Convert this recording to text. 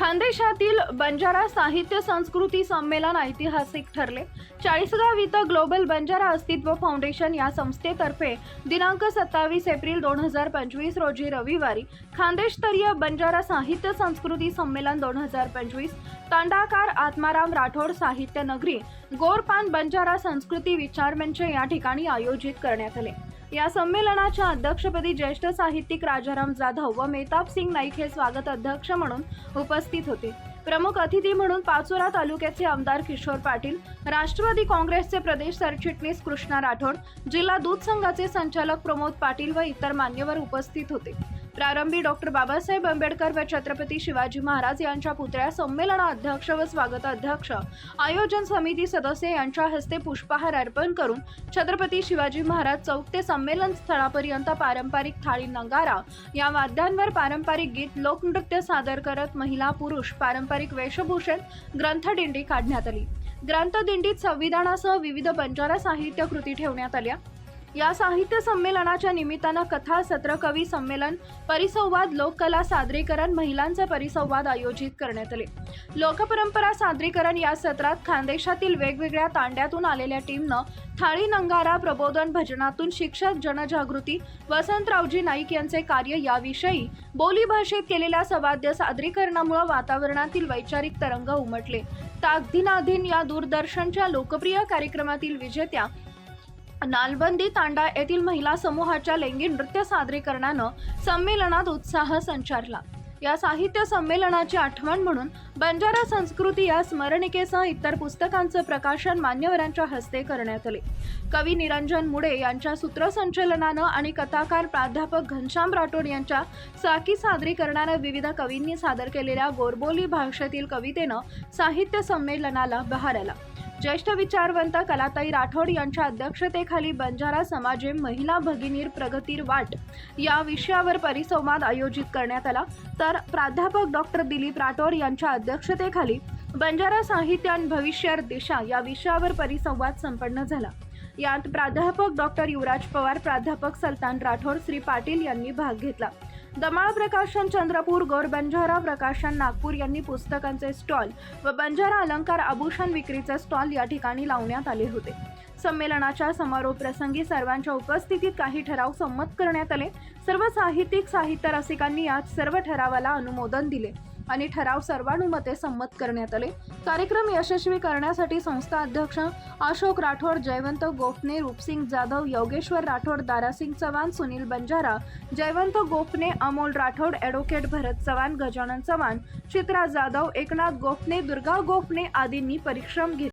खानदेशातील बंजारा साहित्य संस्कृती संमेलन ऐतिहासिक ठरले. चाळीसगाव इथं ग्लोबल बंजारा अस्तित्व फाउंडेशन या संस्थेतर्फे दिनांक सत्तावीस एप्रिल दोन हजार पंचवीस रोजी रविवारी खानदेशस्तरीय बंजारा साहित्य संस्कृती संमेलन दोन हजार पंचवीस तांडाकार आत्माराम राठोड साहित्य नगरी गोरपान बंजारा संस्कृती विचारमंच या ठिकाणी आयोजित करण्यात आले. या संमेलनाच्या अध्यक्षपदी ज्येष्ठ साहित्यिक राजाराम जाधव व मेहताब सिंग नाईक हे स्वागत अध्यक्ष म्हणून उपस्थित होते. प्रमुख अतिथी म्हणून पाचोरा तालुक्याचे आमदार किशोर पाटील राष्ट्रवादी काँग्रेसचे प्रदेश सरचिटणीस कृष्णा राठोड जिल्हा दूध संघाचे संचालक प्रमोद पाटील व इतर मान्यवर उपस्थित होते. प्रारंभी डॉक्टर बाबासाहेब आंबेडकर व छत्रपती शिवाजी महाराज यांच्या पुतळ्या संमेलनाध्यक्ष व स्वागत अध्यक्ष आयोजन समिती सदस्य यांच्या हस्ते पुष्पहार अर्पण करून छत्रपती शिवाजी महाराज चौक ते संमेलन स्थळापर्यंत पारंपरिक थाळी नंगारा या वाद्यांवर पारंपरिक गीत लोकनृत्य सादर करत महिला पुरुष पारंपरिक वेशभूषण ग्रंथदिंडी काढण्यात आली. ग्रंथदिंडीत संविधानासह विविध बंजारा साहित्य कृती ठेवण्यात आल्या. या साहित्य संमेलनाच्या निमित्तानं कथा सत्र कवी संमेलन परिसंवाद लोककला सादरीकरण महिलांचे परिसंवाद आयोजित करण्यात आले. लोकपरंपरा सादरीकरण या सत्रात खानदेशातील वेगवेगळ्या तांड्यातून आलेल्या टीमनं थाळी नंगारा प्रबोधन भजनातून शिक्षक जनजागृती वसंतरावजी नाईक यांचे कार्य याविषयी बोलीभाषेत केलेल्या सवाद्य सादरीकरणामुळे वातावरणातील वैचारिक तरंग उमटले. ताकदीनाधीन या दूरदर्शनच्या लोकप्रिय कार्यक्रमातील विजेत्या नालबंदी तांडा येथील महिला समूहाच्या लैंगिक नृत्य सादरीकरणानं संमेलनात उत्साह संचारला. या साहित्य संमेलनाची आठवण म्हणून बंजारा संस्कृती या स्मरणिकेसह इतर पुस्तकांचं प्रकाशन मान्यवरांच्या हस्ते करण्यात आले. कवी निरंजन मुडे यांच्या सूत्रसंचलनानं आणि कथाकार प्राध्यापक घनश्याम राठोड यांच्या साकी सादरीकरणानं विविध कवींनी सादर केलेल्या गोरबोली भाषेतील कवितेनं साहित्य संमेलनाला बहार आला. ज्येष्ठ विचारवंत कलाताई राठोड यांच्या अध्यक्षतेखाली बंजारा समाजे महिला भगिनीर प्रगतीर वाट या विषयावर परिसंवाद आयोजित करण्यात आला. तर प्राध्यापक डॉक्टर दिलीप राठोड यांच्या अध्यक्षतेखाली बंजारा साहित्य आणि भविष्यात दिशा या विषयावर परिसंवाद संपन्न झाला. यात प्राध्यापक डॉक्टर युवराज पवार प्राध्यापक सल्तान राठोड श्री पाटील यांनी भाग घेतला. दमाळ प्रकाशन चंद्रपूर गौर बंजारा प्रकाशन नागपूर यांनी पुस्तकांचे स्टॉल व बंजारा अलंकार आभूषण विक्रीचे स्टॉल या ठिकाणी लावण्यात आले होते. संमेलनाच्या समारोप प्रसंगी सर्वांच्या उपस्थितीत काही ठराव संमत करण्यात आले. सर्व साहित्यिक साहित्य रसिकांनी यात सर्व ठरावाला अनुमोदन दिले. आणि ठराव सर्वानुमते संमत करण्यात आले. कार्यक्रम यशस्वी करण्यासाठी संस्था अध्यक्ष अशोक राठोड जयवंत गोपने रूपसिंग जाधव योगेश्वर राठोड दारासिंग चव्हाण सुनील बंजारा जयवंत गोपने अमोल राठोड ॲडव्होकेट भरत चव्हाण गजानन चव्हाण चित्रा जाधव एकनाथ गोपने दुर्गा गोपने आदींनी परिश्रम घेतले